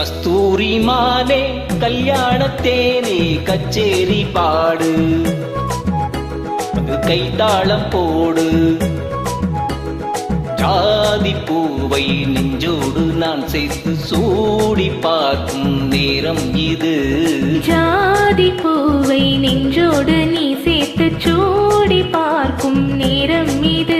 கஸ்தூரி மாலே கல்யாணத்தேனே கச்சேரி பாடு. அது கைத்தாளம் போடு. ஜாதி பூவை நெஞ்சோடு நான் சேர்த்து சூடி பார்க்கும் நேரம் இது. ஜாதி பூவை நெஞ்சோடு நீ சேர்த்து சூடி பார்க்கும் நேரம் இது.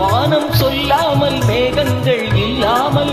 வானம் சொல்லாமல் மேகங்கள் இல்லாமல்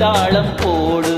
தாளம் போடு.